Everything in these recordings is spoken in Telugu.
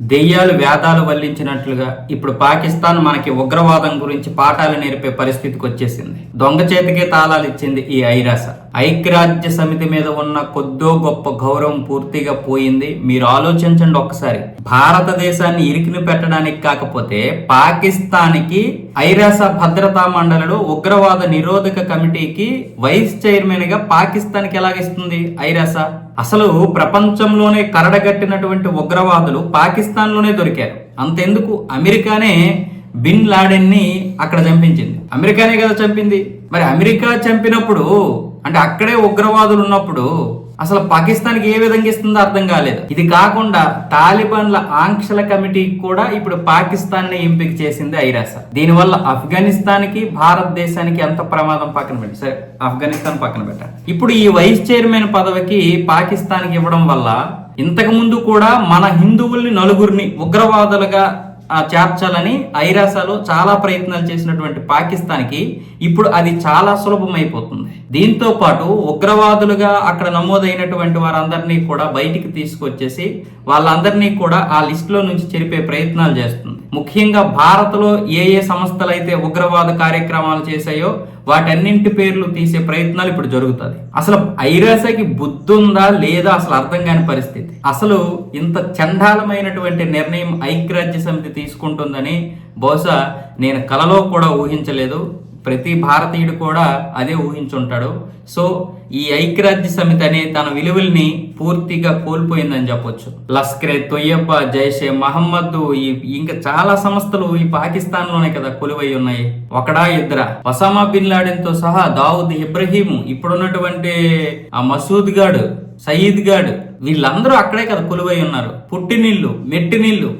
దెయ్యాలు వేదాలు వల్లించినట్లుగా ఇప్పుడు పాకిస్తాన్ మనకి ఉగ్రవాదం గురించి పాఠాలు నేర్పే పరిస్థితికి వచ్చేసింది. దొంగ చేతికే తాళాలు ఇచ్చింది ఈ ఐరాస. ఐక్యరాజ్య సమితి మీద ఉన్న కొద్దో గొప్ప గౌరవం పూర్తిగా పోయింది. మీరు ఆలోచించండి ఒక్కసారి. భారతదేశాన్ని ఇరికిని పెట్టడానికి కాకపోతే పాకిస్తాన్కి ఐరాస భద్రతా మండలిలో ఉగ్రవాద నిరోధక కమిటీకి వైస్ చైర్మన్గా పాకిస్తాన్కి ఎలాగిస్తుంది ఐరాస? అసలు ప్రపంచంలోనే కరడగట్టినటువంటి ఉగ్రవాదులు పాకిస్తాన్లోనే దొరికారు. అంతెందుకు? అమెరికానే బిన్ లాడెన్ని అక్కడ చంపించింది. అమెరికానే కదా చంపింది. మరి అమెరికా చంపినప్పుడు అంటే అక్కడే ఉగ్రవాదులు ఉన్నప్పుడు అసలు పాకిస్తాన్కి ఏ విధంగా ఇస్తుందో అర్థం కాలేదు. ఇది కాకుండా తాలిబాన్ల ఆంక్షల కమిటీ కూడా ఇప్పుడు పాకిస్తాన్ని ఎంపిక చేసింది ఐరాస. దీనివల్ల ఆఫ్ఘనిస్తాన్కి భారతదేశానికి ఎంత ప్రమాదం పక్కన పెట్టి సరే ఆఫ్ఘనిస్తాన్ పక్కన పెట్టాలి. ఇప్పుడు ఈ వైస్ చైర్మన్ పదవికి పాకిస్తాన్కి ఇవ్వడం వల్ల ఇంతకు ముందు కూడా మన హిందువుల్ని నలుగురిని ఉగ్రవాదులుగా చేర్చాలని ఐరాసాలో చాలా ప్రయత్నాలు చేసినటువంటి పాకిస్తాన్కి ఇప్పుడు అది చాలా సులభం అయిపోతుంది దీంతో పాటు ఉగ్రవాదులుగా అక్కడ నమోదైనటువంటి వారందరినీ కూడా బయటికి తీసుకొచ్చేసి వాళ్ళందరినీ కూడా ఆ లిస్టులో నుంచి చెరిపే ప్రయత్నాలు చేస్తుంది. ముఖ్యంగా భారత్లో ఏ ఏ సంస్థలు అయితే ఉగ్రవాద కార్యక్రమాలు చేశాయో వాటన్నింటి పేర్లు తీసే ప్రయత్నాలు ఇప్పుడు జరుగుతుంది అసలు ఐరాసకి బుద్ధి ఉందా లేదా అసలు అర్థం కాని పరిస్థితి. అసలు ఇంత చండాలమైనటువంటి నిర్ణయం ఐక్యరాజ్య సమితి తీసుకుంటుందని బహుశా నేను కలలో కూడా ఊహించలేదు. ప్రతి భారతీయుడు కూడా అదే ఊహించుంటాడు. సో ఈ ఐక్యరాజ్య సమితి అనే తన విలువల్ని పూర్తిగా కోల్పోయిందని చెప్పొచ్చు. లస్కరే తొయ్యప్ప జైషే మహమ్మద్ ఈ ఇంకా చాలా సంస్థలు ఈ పాకిస్తాన్లోనే కదా కొలువై ఉన్నాయి. ఒకడా ఇద్దరా? ఒసామా బిన్ లాడెన్తో సహా దావుద్ ఇబ్రహీం ఇప్పుడున్నటువంటి ఆ మసూద్ గాడు సయీద్ గాడు వీళ్ళందరూ అక్కడే కదా కొలువై ఉన్నారు. పుట్టినీళ్ళు మెట్టినీళ్ళు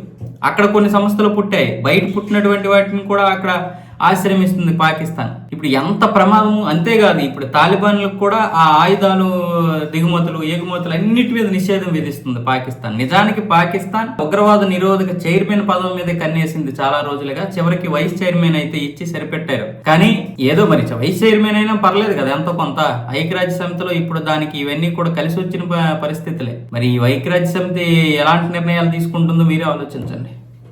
అక్కడ కొన్ని సంస్థలు పుట్టాయి. బయట పుట్టినటువంటి వాటిని కూడా అక్కడ ఆశ్రమిస్తుంది పాకిస్తాన్. ఇప్పుడు ఎంత ప్రమాదము? అంతేకాదు ఇప్పుడు తాలిబాన్లకు కూడా ఆ ఆయుధాలు దిగుమతులు ఎగుమతులు అన్నిటి మీద నిషేధం విధిస్తుంది పాకిస్తాన్. నిజానికి పాకిస్తాన్ ఉగ్రవాద నిరోధక చైర్మన్ పదవి మీద కన్నేసింది చాలా రోజులుగా. చివరికి వైస్ చైర్మన్ అయితే ఇచ్చి సరిపెట్టారు. కానీ ఏదో మరి వైస్ చైర్మన్ అయినా పర్లేదు కదా ఎంతో కొంత. ఐక్యరాజ్య సమితిలో ఇప్పుడు దానికి ఇవన్నీ కూడా కలిసి వచ్చిన ప- పరిస్థితులే. మరి ఈ ఐక్యరాజ్య సమితి ఎలాంటి నిర్ణయాలు తీసుకుంటుందో మీరే ఆలోచించండి.